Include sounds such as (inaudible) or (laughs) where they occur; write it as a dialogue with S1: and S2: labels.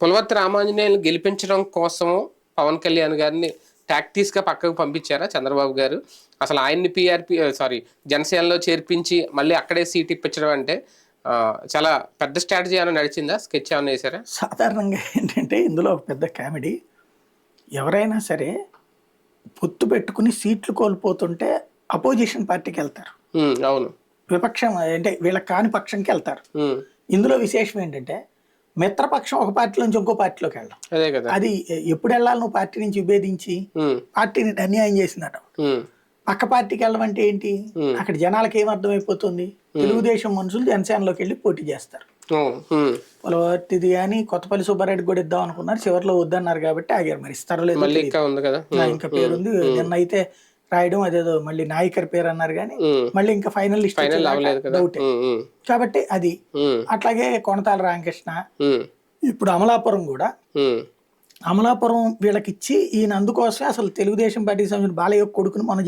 S1: పులవర్తి రామాంజనేయులు గెలిపించడం కోసం పవన్ కళ్యాణ్ గారిని tactics గా పక్కకు పంపించారా చంద్రబాబు గారు? అసలు ఆయన్ని పిఆర్పి సారీ జనసేనలో చేర్పించి మళ్ళీ అక్కడే సీట్ ఇప్పించడం అంటే ఆ, చాలా పెద్ద స్ట్రాటజీ ఏమైనా నడిచిందా? స్కెచ్ ఏమైనా వేసారా
S2: సాధారణంగా (laughs) ఏంటంటే ఇందులో ఒక పెద్ద కామెడీ ఎవరైనా సరే పొత్తు పెట్టుకుని సీట్లు కోల్పోతుంటే అపోజిషన్ పార్టీకి వెళ్తారు.
S1: అవును.
S2: విపక్షం అంటే వీళ్ళ కాని పక్షంకి వెళ్తారు. ఇందులో విశేషం ఏంటంటే మిత్రపక్షం ఒక పార్టీ నుంచి ఇంకో పార్టీలోకి వెళ్ళడం.
S1: అదే కదా.
S2: అది ఎప్పుడు వెళ్ళాలి నువ్వు పార్టీ నుంచి విభేదించి? పార్టీని అన్యాయం
S1: ఉమ్,
S2: పక్క పార్టీకి వెళ్ళడం అంటే ఏంటి అక్కడ జనాలకి ఏం అర్థమైపోతుంది? తెలుగుదేశం మనుషులు జనసేనలోకి వెళ్ళి పోటీ చేస్తారు. పొలవర్తిది కానీ కొత్తపల్లి సుబ్బారెడ్డి కూడా ఇద్దాం అనుకున్నారు. చివరిలో వద్దన్నారు కాబట్టి ఆగారు. మరి ఇస్తారో లేదో
S1: ఇంకా
S2: పేరుంది. నిన్న అయితే రాయడం అదేదో మళ్ళీ నాయకర్ పేరు అన్నారు కానీ మళ్ళీ ఇంకా ఫైనల్ లిస్ట్ డౌట్ కాబట్టి అది. అట్లాగే కొనతాల రామకృష్ణ. ఇప్పుడు అమలాపురం కూడా. అమలాపురం వీళ్ళకి ఇచ్చి ఈయన అందుకోసమే అసలు తెలుగుదేశం పార్టీకి సంబంధించిన బాలయ్య కొడుకుని మన